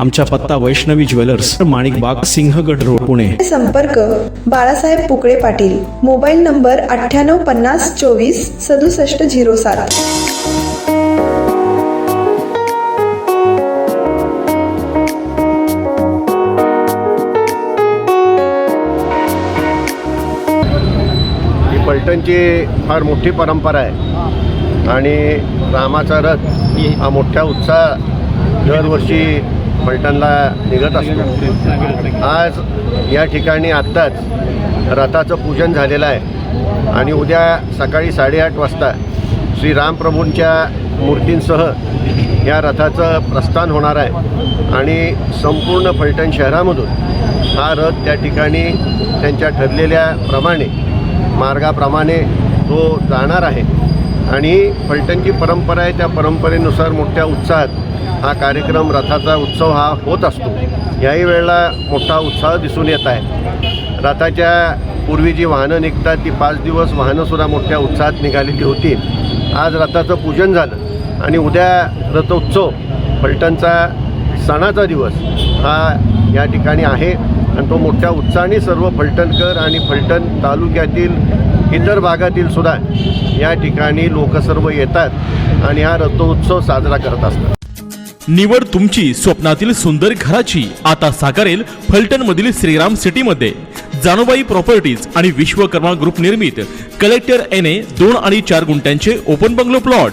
आमचा पत्ता वैष्णवी ज्वेलर्स माणिक बाग सिंहगड रोड पुणे. संपर्क बाळासाहेब पुकळे पाटील. मोबाईल नंबर अठ्ठ्याण्णव पन्नास चोवीस सदुसष्ट झिरो सात. ही पलटणची फार मोठी परंपरा आहे. आणि रामाचा रथ हा मोठ्या उत्साह दरवर्षी फलटणला निघत असतो. आज या ठिकाणी आत्ताच रथाचं पूजन झालेलं आहे. आणि उद्या सकाळी साडेआठ वाजता श्री रामप्रभूंच्या मूर्तींसह या रथाचं प्रस्थान होणार आहे. आणि संपूर्ण फलटण शहरामधून हा रथ त्या ठिकाणी त्यांच्या ठरलेल्या प्रमाणे मार्गाप्रमाणे तो जाणार आहे. आणि फलटणची परंपरा आहे त्या परंपरेनुसार मोठ्या उत्साहात हा कार्यक्रम रथाचा उत्सव हा होत असतो. याही वेळेला मोठा उत्साह दिसून येत आहे. रथाच्या पूर्वी जी वाहनं निघतात ती पाच दिवस वाहनंसुद्धा मोठ्या उत्साहात निघालेली होती. आज रथाचं पूजन झालं आणि उद्या रथोत्सव फलटणचा सणाचा दिवस हा या ठिकाणी आहे. आणि तो मोठ्या उत्साहाने सर्व फलटणकर आणि फलटण तालुक्यातील इतर भागातील सुद्धा या ठिकाणी लोक सर्व येतात आणि हा रथोत्सव साजरा करत असतात. निवड तुमची स्वप्नातील सुंदर घराची. आता साकारेल फलटण मधील श्रीराम सिटी मध्ये जानोबाई प्रॉपर्टीज आणि विश्वकर्मा ग्रुप निर्मित. कलेक्टर एन ए दोन आणि चार गुंठ्यांचे ओपन बंगलो प्लॉट.